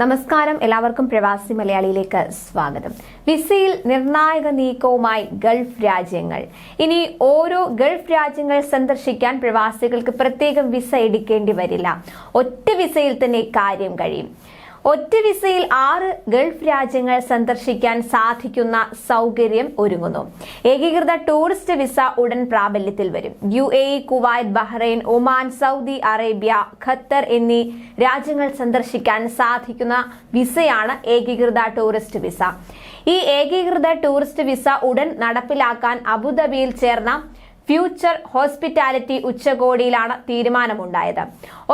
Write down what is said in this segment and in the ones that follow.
നമസ്കാരം. എല്ലാവർക്കും പ്രവാസി മലയാളിയിലേക്ക് സ്വാഗതം. വിസയിൽ നിർണായക നീക്കവുമായി ഗൾഫ് രാജ്യങ്ങൾ. ഇനി ഓരോ ഗൾഫ് രാജ്യങ്ങൾ സന്ദർശിക്കാൻ പ്രവാസികൾക്ക് പ്രത്യേകം വിസ എടുക്കേണ്ടി വരില്ല. ഒറ്റ വിസയിൽ തന്നെ കാര്യം കഴിയും. ഒറ്റ വിസയിൽ ആറ് ഗൾഫ് രാജ്യങ്ങൾ സന്ദർശിക്കാൻ സാധിക്കുന്ന സൗകര്യം ഒരുങ്ങുന്നു. ഏകീകൃത ടൂറിസ്റ്റ് വിസ ഉടൻ പ്രാബല്യത്തിൽ വരും. U A E Kuwait Bahrain Oman Saudi Arabia Qatar എന്നീ രാജ്യങ്ങൾ സന്ദർശിക്കാൻ സാധിക്കുന്ന വിസയാണ് ഏകീകൃത ടൂറിസ്റ്റ് വിസ. ഈ ഏകീകൃത ടൂറിസ്റ്റ് വിസ ഉടൻ നടപ്പിലാക്കാൻ അബുദാബിയിൽ ചേർന്ന ഫ്യൂച്ചർ ഹോസ്പിറ്റാലിറ്റി ഉച്ചകോടിയിലാണ് തീരുമാനമുണ്ടായത്.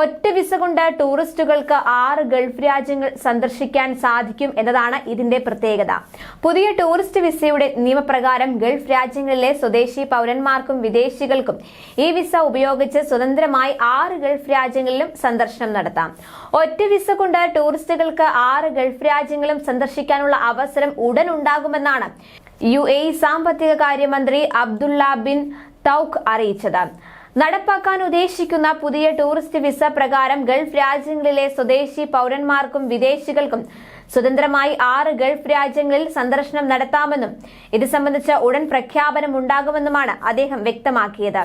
ഒറ്റ വിസ കൊണ്ട് ടൂറിസ്റ്റുകൾക്ക് ആറ് ഗൾഫ് രാജ്യങ്ങൾ സന്ദർശിക്കാൻ സാധിക്കും എന്നതാണ് ഇതിന്റെ പ്രത്യേകത. പുതിയ ടൂറിസ്റ്റ് വിസയുടെ നിയമപ്രകാരം ഗൾഫ് രാജ്യങ്ങളിലെ സ്വദേശി പൗരന്മാർക്കും വിദേശികൾക്കും ഈ വിസ ഉപയോഗിച്ച് സ്വതന്ത്രമായി ആറ് ഗൾഫ് രാജ്യങ്ങളിലും സന്ദർശനം നടത്താം. ഒറ്റ വിസ കൊണ്ട് ടൂറിസ്റ്റുകൾക്ക് ആറ് ഗൾഫ് രാജ്യങ്ങളും സന്ദർശിക്കാനുള്ള അവസരം ഉടൻ ഉണ്ടാകുമെന്നാണ് യു എ സാമ്പത്തിക കാര്യമന്ത്രി അബ്ദുള്ള ബിൻ തൗഖ് അറിയിച്ചത്. നടപ്പാക്കാൻ ഉദ്ദേശിക്കുന്ന പുതിയ ടൂറിസ്റ്റ് വിസ പ്രകാരം ഗൾഫ് രാജ്യങ്ങളിലെ സ്വദേശി പൗരന്മാർക്കും വിദേശികൾക്കും സ്വതന്ത്രമായി ആറ് ഗൾഫ് രാജ്യങ്ങളിൽ സന്ദർശനം നടത്താമെന്നും ഇത് സംബന്ധിച്ച ഉടൻ പ്രഖ്യാപനം ഉണ്ടാകുമെന്നുമാണ് അദ്ദേഹം വ്യക്തമാക്കിയത്.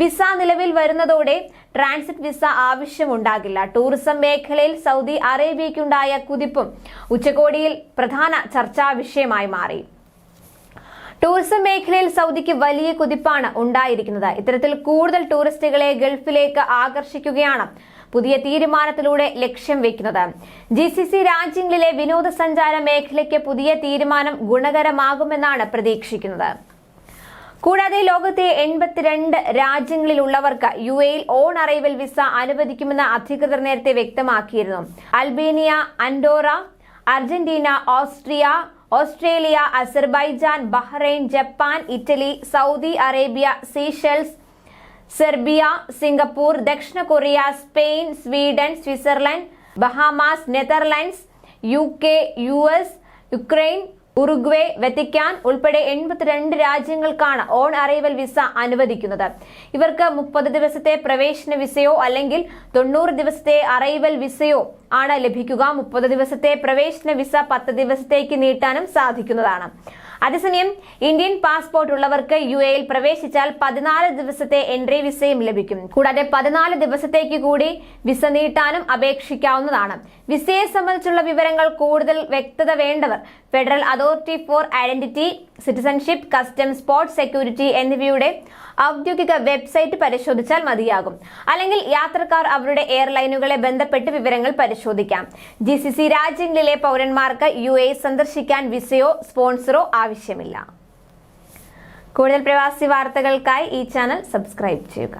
വിസ നിലവിൽ വരുന്നതോടെ ട്രാൻസിറ്റ് വിസ ആവശ്യമുണ്ടാകില്ല. ടൂറിസം മേഖലയിൽ സൗദി അറേബ്യയ്ക്കുണ്ടായ കുതിപ്പും ഉച്ചകോടിയിൽ പ്രധാന ചർച്ചാ വിഷയമായി മാറി. ടൂറിസം മേഖലയിൽ സൗദിക്ക് വലിയ കുതിപ്പാണ് ഉണ്ടായിരിക്കുന്നത്. ഇത്തരത്തിൽ കൂടുതൽ ടൂറിസ്റ്റുകളെ ഗൾഫിലേക്ക് ആകർഷിക്കുകയാണ് പുതിയ തീരുമാനത്തിലൂടെ ലക്ഷ്യം വെക്കുന്നത്. ജി സി സി രാജ്യങ്ങളിലെ വിനോദസഞ്ചാര മേഖലയ്ക്ക് പുതിയ തീരുമാനം ഗുണകരമാകുമെന്നാണ് പ്രതീക്ഷിക്കുന്നത്. കൂടാതെ ലോകത്തെ എൺപത്തിരണ്ട് രാജ്യങ്ങളിലുള്ളവർക്ക് യു എയിൽ ഓൺ അറൈവൽ വിസ അനുവദിക്കുമെന്ന് അധികൃതർ നേരത്തെ വ്യക്തമാക്കിയിരുന്നു. Albania Andorra Argentina Austria Australia Azerbaijan Bahrain Japan Italy Saudi Arabia Seychelles Serbia Singapore ദക്ഷിണ Korea Spain Sweden Switzerland Bahamas Netherlands U K U S Ukraine Uruguay Vatican ഉൾപ്പെടെ എൺപത്തിരണ്ട് രാജ്യങ്ങൾക്കാണ് on arrival visa അനുവദിക്കുന്നത്. ഇവർക്ക് മുപ്പത് ദിവസത്തെ പ്രവേശന വിസയോ അല്ലെങ്കിൽ തൊണ്ണൂറ് ദിവസത്തെ അറൈവൽ വിസയോ ആണ് ലഭിക്കുക. മുപ്പത് ദിവസത്തെ പ്രവേശന വിസ പത്ത് ദിവസത്തേക്ക് നീട്ടാനും സാധിക്കുന്നതാണ്. അതേസമയം ഇന്ത്യൻ പാസ്പോർട്ട് ഉള്ളവർക്ക് യു എയിൽ പ്രവേശിച്ചാൽ പതിനാല് ദിവസത്തെ എൻട്രി വിസയും ലഭിക്കും. കൂടാതെ പതിനാല് ദിവസത്തേക്ക് കൂടി വിസ നീട്ടാനും അപേക്ഷിക്കാവുന്നതാണ്. വിസയെ സംബന്ധിച്ചുള്ള വിവരങ്ങൾ കൂടുതൽ വ്യക്തത വേണ്ടവർ federal authority for identity citizenship customs sports security എന്നിവയുടെ ഔദ്യോഗിക വെബ്സൈറ്റ് പരിശോധിച്ചാൽ മതിയാകും. അല്ലെങ്കിൽ യാത്രക്കാർ അവരുടെ എയർലൈനുകളെ ബന്ധപ്പെട്ട് വിവരങ്ങൾ പരിശോധിക്കാം. ജി രാജ്യങ്ങളിലെ പൗരന്മാർക്ക് യു സന്ദർശിക്കാൻ വിസയോ സ്പോൺസറോ ആവശ്യമില്ല. കൂടുതൽ പ്രവാസി വാർത്തകൾക്കായി ഈ ചാനൽ സബ്സ്ക്രൈബ് ചെയ്യുക.